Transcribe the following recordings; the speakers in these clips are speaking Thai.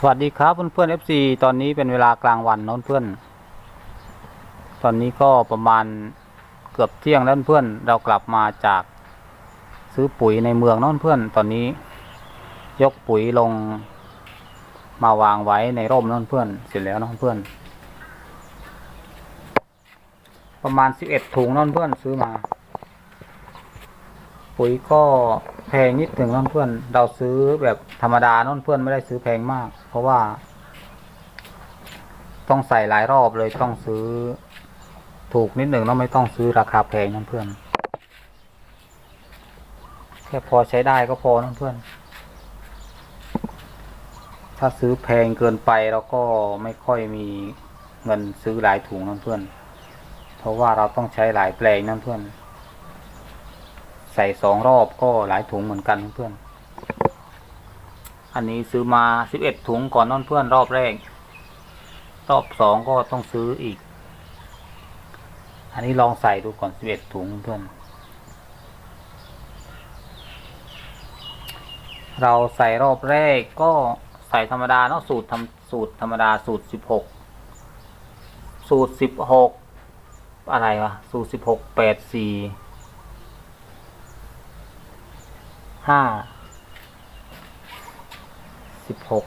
สวัสดีครับเพื่อนเพื่อนๆ FC ตอนนี้เป็นเวลากลางวันเนอะเพื่อน ตอนนี้ก็ประมาณเกือบเที่ยงแล้วเพื่อน เรากลับมาจากซื้อปุ๋ยในเมืองเนอะเพื่อน ตอนนี้ ยกปุ๋ยลง มาวางไว้ในร่มเนอะเพื่อน เสร็จแล้วเนอะเพื่อน ประมาณสิบเอ็ดถุงเนอะเพื่อนซื้อมา ปุ๋ยก็แพงนิดหนึ่งน้องเพื่อนเราซื้อแบบธรรมดาน้องเพื่อนไม่ได้ซื้อแพงมาก เพราะว่า ต้องใส่หลายรอบเลยต้องซื้อ ถูกนิดหนึ่งเนาะไม่ต้องซื้อราคาแพงน้องเพื่อนแค่พอใช้ได้ก็พอน้องเพื่อน ถ้าซื้อแพงเกินไปเราก็ไม่ค่อยมีเงินซื้อหลายถุงน้องเพื่อน เพราะว่าเราต้องใช้หลายแปลงน้องเพื่อน ส่สองรอบก็หลายถุงเหมือนกันเพื่อน อันนี้ซื้อมาสิบเอ็ดถุงก่อนนั่นเพื่อนรอบแรก รอบสองก็ต้องซื้ออีก อันนี้ลองใส่ดูก่อนสิบเอ็ดถุงเพื่อน เราใส่รอบแรกก็ใส่ธรรมดาเนาะสูตรทำสูตรธรรมดาสูตรสิบหกสูตรสิบหกอะไรวะ สูตรสิบหกแปดสี่ ห้าสิบหก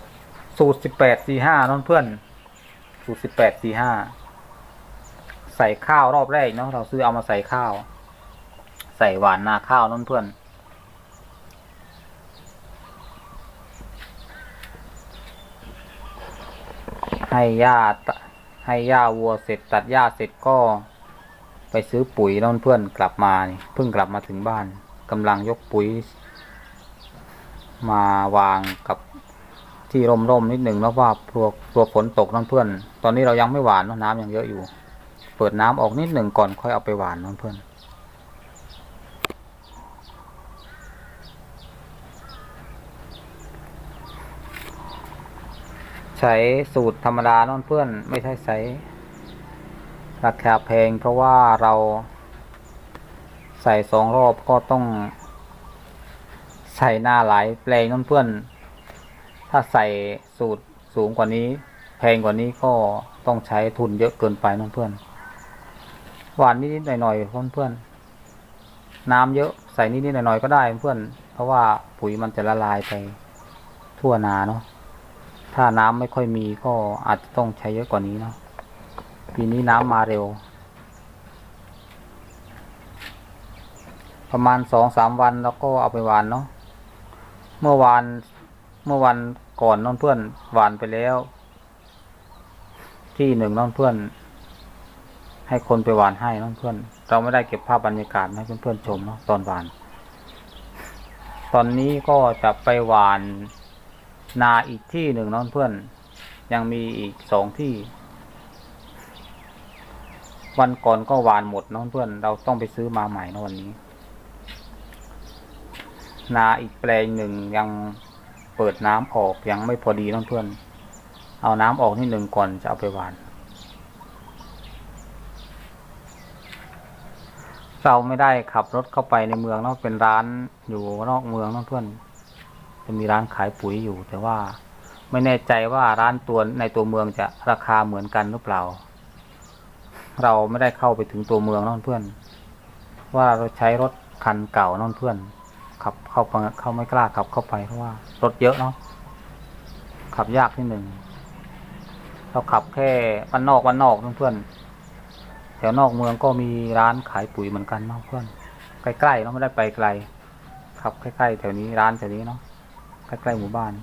สูตรสิบแปดสี่ห้าน้องเพื่อน สูตรสิบแปดสี่ห้าใส่ข้าวรอบแรกเนาะเราซื้อเอามาใส่ข้าว ใส่หวานนาข้าวน้องเพื่อนให้หญ้าให้หญ้าวัวเสร็จตัดหญ้าเสร็จก็ ไปซื้อปุ๋ยน้องเพื่อนกลับมาเพิ่งกลับมาถึงบ้านกำลังยกปุ๋ย มาวางกับที่ร่มๆนิดหนึ่งแล้วว่าพวกตัวฝนตกน้องเพื่อน ตอนนี้เรายังไม่หวานเนอะน้ำยังเยอะอยู่ เปิดน้ำออกนิดหนึ่งก่อนค่อยเอาไปหวานน้องเพื่อนใช้สูตรธรรมดาน้องเพื่อน ไม่ใช่ใช้ราคาแพงเพราะว่าเราใส่สองรอบก็ต้อง ใส่หน้าหลายแปลงน้องเพื่อน ถ้าใส่สูตรสูงกว่านี้ แพงกว่านี้ก็ต้องใช้ทุนเยอะเกินไปน้องเพื่อนหวานนิดๆหน่อยๆเพื่อนเพื่อนน้ำเยอะใส่นิดๆหน่อยๆก็ได้เพื่อน เพราะว่าปุ๋ยมันจะละลายไปทั่วนาเนาะถ้าน้ำไม่ค่อยมีก็อาจจะต้องใช้เยอะกว่านี้เนาะปีนี้น้ำมาเร็ว ประมาณสองสามวันแล้วก็เอาไปหวานเนาะ เมื่อวานเมื่อวันก่อนน้องเพื่อนหวานไปแล้ว ที่หนึ่งน้องเพื่อน ให้คนไปหวานให้น้องเพื่อน เราไม่ได้เก็บภาพบรรยากาศให้เพื่อนๆชมเนาะตอนหวาน ตอนนี้ก็จะไปหวานนาอีกที่หนึ่งน้องเพื่อน ยังมีอีกสองที่ วันก่อนก็หวานหมดน้องเพื่อน เราต้องไปซื้อมาใหม่นะวันนี้ นาอีกแปลงหนึ่งยังเปิดน้ำออกยังไม่พอดีน้องเพื่อนเอาน้ำออกนิดหนึ่งก่อนจะเอาไปหวานเราไม่ได้ขับรถเข้าไปในเมืองเนาะเป็นร้านอยู่นอกเมืองน้องเพื่อน จะมีร้านขายปุ๋ยอยู่ แต่ว่าไม่แน่ใจว่าร้านตัวในตัวเมืองจะราคาเหมือนกันหรือเปล่า เราไม่ได้เข้าไปถึงตัวเมืองน้องเพื่อน ว่าเราใช้รถคันเก่าน้องเพื่อน ขับเข้าไปเขาไม่กล้าขับเข้าไปเพราะว่ารถเยอะเนาะขับยากนิดหนึ่งเราขับแค่วันนอกวันนอกเพื่อนแถวนอกเมืองก็มีร้านขายปุ๋ยเหมือนกันเนาะเพื่อนใกล้ๆเนาะไม่ได้ไปไกล ขับใกล้ๆแถวนี้ร้านแถวนี้เนาะใกล้ๆหมู่บ้าน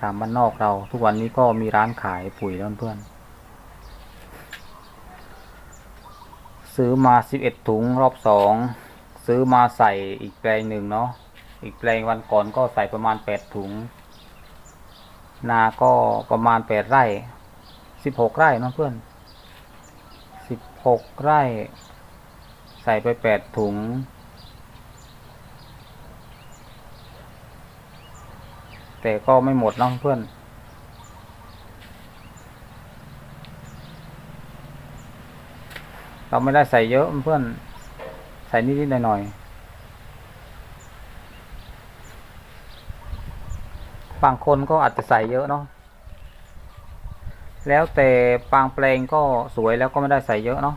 ตามบ้านนอกเราทุกวันนี้ก็มีร้านขายปุ๋ยแล้วเพื่อน ซื้อมาสิบเอ็ดถุงรอบสองซื้อมาใส่อีกแปลงหนึ่งเนาะอีกแปลงวันก่อนก็ใส่ประมาณแปดถุง นาก็ประมาณแปดไร่สิบหกไร่เนาะเพื่อนสิบหกไร่ ใส่ไปแปดถุงแต่ก็ไม่หมดเนาะเพื่อน เราไม่ได้ใส่เยอะเพื่อนใส่นิดๆหน่อยๆบางคนก็อาจจะใส่เยอะเนาะแล้วแต่บางแปลงก็สวยแล้วก็ไม่ได้ใส่เยอะเนาะ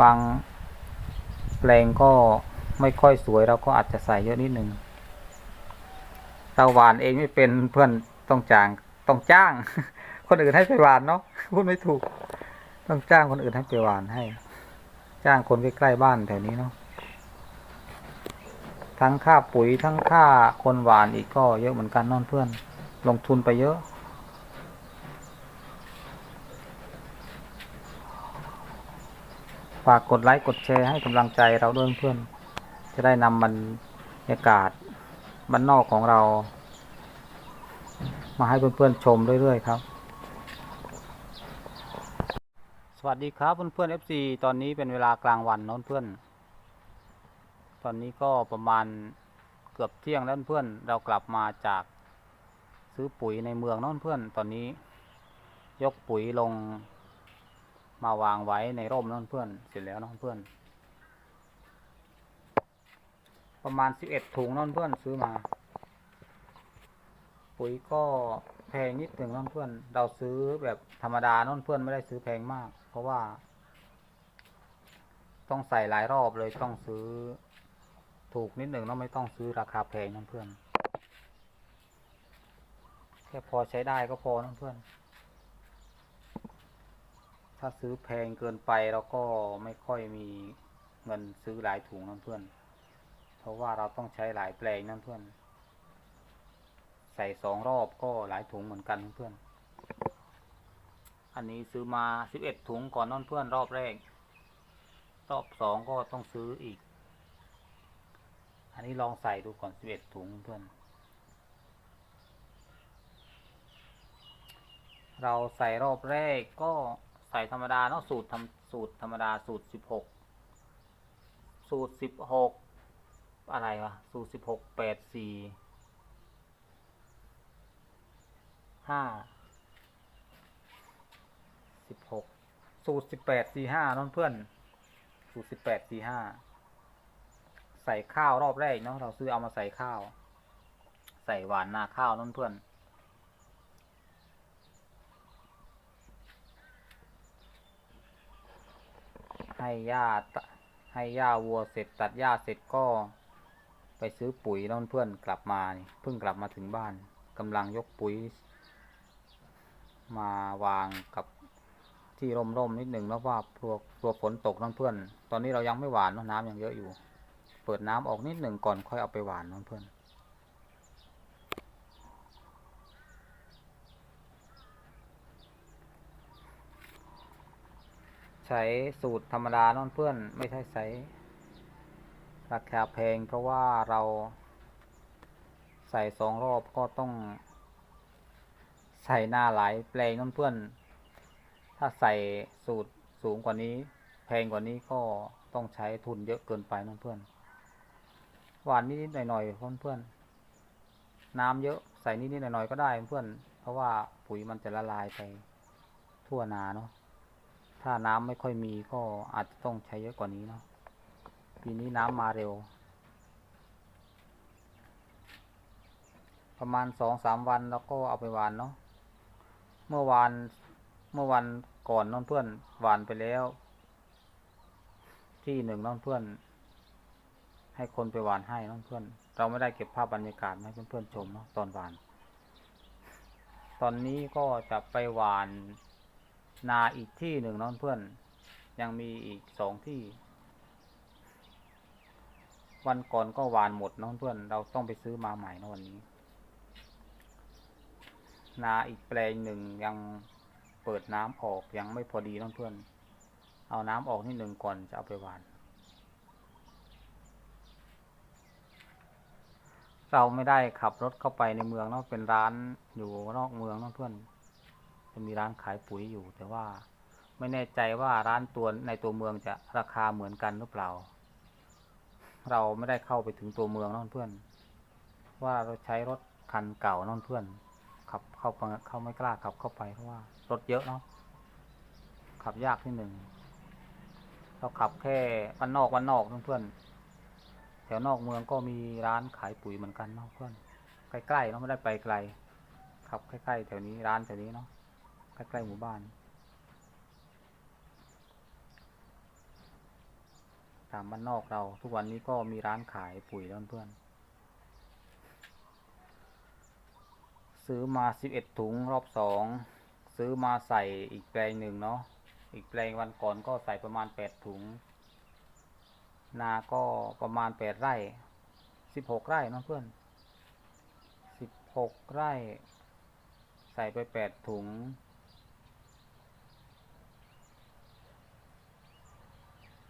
บางแปลงก็ไม่ค่อยสวยเราก็อาจจะใส่เยอะนิดนึงเราหวานเองไม่เป็นเพื่อนต้องจ้างต้องจ้าง คนอื่นให้ไปหวานเนาะพูดไม่ถูก ต้องจ้างคนอื่นให้ไปหวานให้ จ้างคนใกล้ๆบ้านแถวนี้เนาะทั้งค่าปุ๋ยทั้งค่าคนหวานอีกก็เยอะเหมือนกันเนอนเพื่อน ลงทุนไปเยอะ ฝากกดไลค์กดแชร์ให้กำลังใจเราด้วยเพื่อน จะได้นำบรรยากาศบ้านนอกของเรา มาให้เพื่อนๆชมเรื่อยๆครับ สวัสดีครับเพื่อนๆ FC ตอนนี้เป็นเวลากลางวันเนอะเพื่อน ตอนนี้ก็ประมาณเกือบเที่ยงแล้วเพื่อน เรากลับมาจากซื้อปุ๋ยในเมืองเนอะเพื่อน ตอนนี้ ยกปุ๋ยลง มาวางไว้ในร่มเนอะเพื่อน เสร็จแล้วเนอะเพื่อน ประมาณสิบเอ็ดถุงเนอะเพื่อนซื้อมา ปุ๋ยก็ แพงนิดหนึ่งเนอะเพื่อน เราซื้อแบบธรรมดาเนอะเพื่อนไม่ได้ซื้อแพงมาก เพราะว่า ต้องใส่หลายรอบเลยต้องซื้อ ถูกนิดหนึ่งเนอะไม่ต้องซื้อราคาแพงเนอะเพื่อนแค่พอใช้ได้ก็พอเนอะเพื่อน ถ้าซื้อแพงเกินไปเราก็ไม่ค่อยมีเงินซื้อหลายถุงเนอะเพื่อน เพราะว่าเราต้องใช้หลายแปลงนั่นเพื่อน ใส่สองรอบก็หลายถุงเหมือนกันเพื่อน อันนี้ซื้อมาสิบเอ็ดถุงก่อนนั่นเพื่อนรอบแรก รอบสองก็ต้องซื้ออีก อันนี้ลองใส่ดูก่อนสิบเอ็ดถุงเพื่อน เราใส่รอบแรกก็ใส่ธรรมดาเนาะสูตรทำสูตรธรรมดาสูตรสิบหกสูตรสิบหกอะไรวะ สูตรสิบหกแปดสี่ ห้าสิบหกสูตรสิบแปดสี่ห้าน้องเพื่อน สูตรสิบแปดสี่ห้าใส่ข้าวรอบแรกเนาะเราซื้อเอามาใส่ข้าว ใส่หวานนาข้าวน้องเพื่อนให้หญ้าให้หญ้าวัวเสร็จตัดหญ้าเสร็จก็ ไปซื้อปุ๋ยน้องเพื่อนกลับมาเพิ่งกลับมาถึงบ้านกำลังยกปุ๋ย มาวางกับที่ร่มๆนิดหนึ่งแล้วว่าพวกพวกฝนตกน้องเพื่อน ตอนนี้เรายังไม่หวานเนอะน้ำยังเยอะอยู่ เปิดน้ำออกนิดหนึ่งก่อนค่อยเอาไปหวานน้องเพื่อนใช้สูตรธรรมดาน้องเพื่อน ไม่ใช่ใช้ราคาแพงเพราะว่าเราใส่สองรอบก็ต้อง ส่หน้าหลายแปลงน้องเพื่อน ถ้าใส่สูตรสูงกว่านี้ แพงกว่านี้ก็ต้องใช้ทุนเยอะเกินไปน้องเพื่อนหวานนิดๆหน่อยๆเพื่อนเพื่อนๆน้ำเยอะใส่นิดๆหน่อยๆก็ได้เพื่อน เพราะว่าปุ๋ยมันจะละลายไปทั่วนาเนาะถ้าน้ำไม่ค่อยมีก็อาจจะต้องใช้เยอะกว่านี้เนาะปีนี้น้ำมาเร็ว ประมาณสองสามวันแล้วก็เอาไปหวานเนาะ เมื่อวานเมื่อวันก่อนน้องเพื่อนหวานไปแล้ว ที่หนึ่งน้องเพื่อน ให้คนไปหวานให้น้องเพื่อน เราไม่ได้เก็บภาพบรรยากาศมาให้เพื่อนๆชมเนาะตอนหวาน ตอนนี้ก็จะไปหวานนาอีกที่หนึ่งน้องเพื่อน ยังมีอีกสองที่ วันก่อนก็หวานหมดน้องเพื่อน เราต้องไปซื้อมาใหม่นะวันนี้ นาอีกแปลงหนึ่งยังเปิดน้ำออกยังไม่พอดีน้องเพื่อนเอาน้ำออกนิดหนึ่งก่อนจะเอาไปหวาน เราไม่ได้ขับรถเข้าไปในเมืองเนาะเป็นร้านอยู่นอกเมืองน้องเพื่อนจะมีร้านขายปุ๋ยอยู่ แต่ว่าไม่แน่ใจว่าร้านตัวในตัวเมืองจะราคาเหมือนกันหรือเปล่า เราไม่ได้เข้าไปถึงตัวเมืองนั่นเพื่อน ว่าเราใช้รถคันเก่านั่นเพื่อน ขับเข้าไปเขาไม่กล้าขับเข้าไปเพราะว่ารถเยอะเนาะขับยากที่หนึ่งเราขับแค่วันนอกวันนอกเพื่อนแถวนอกเมืองก็มีร้านขายปุ๋ยเหมือนกันเนาะเพื่อนใกล้ๆเนาะไม่ได้ไปไกลครับใกล้ๆแถวนี้ร้านแถวนี้เนาะใกล้ๆหมู่บ้าน ตามบ้านนอกเราทุกวันนี้ก็มีร้านขายปุ๋ยแล้วเพื่อน ซื้อมาสิบเอ็ดถุงรอบสองซื้อมาใส่อีกแปลงหนึ่งเนาะอีกแปลงวันก่อนก็ใส่ประมาณแปดถุง นาก็ประมาณแปดไร่สิบหกไร่เนาะเพื่อนสิบหกไร่ ใส่ไปแปดถุง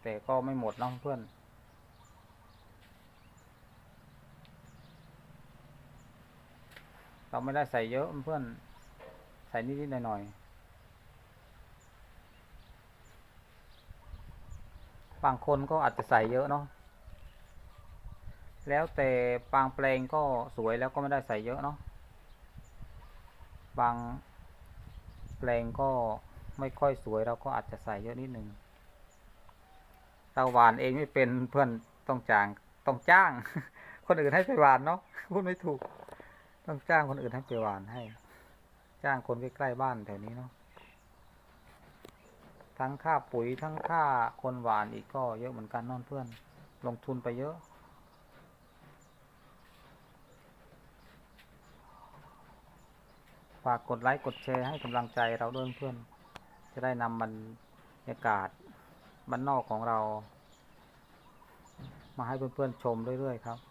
แต่ก็ไม่หมดเนาะเพื่อน เราไม่ได้ใส่เยอะเพื่อนใส่นิดๆหน่อยๆบางคนก็อาจจะใส่เยอะเนาะแล้วแต่บางแปลงก็สวยแล้วก็ไม่ได้ใส่เยอะเนาะบางแปลงก็ไม่ค่อยสวยเราก็อาจจะใส่เยอะนิดนึงเราหวานเองไม่เป็นเพื่อนต้องจ้างต้องจ้าง คนอื่นให้ไปหวานเนาะพูดไม่ถูก ต้องจ้างคนอื่นให้ไปหวานให้ จ้างคนใกล้ๆบ้านแถวนี้เนาะทั้งค่าปุ๋ยทั้งค่าคนหวานอีกก็เยอะเหมือนกันนอนเพื่อน ลงทุนไปเยอะ ฝากกดไลค์กดแชร์ให้กำลังใจเราด้วยเพื่อน จะได้นำบรรยากาศบ้านนอกของเรา มาให้เพื่อนๆชมเรื่อยๆครับ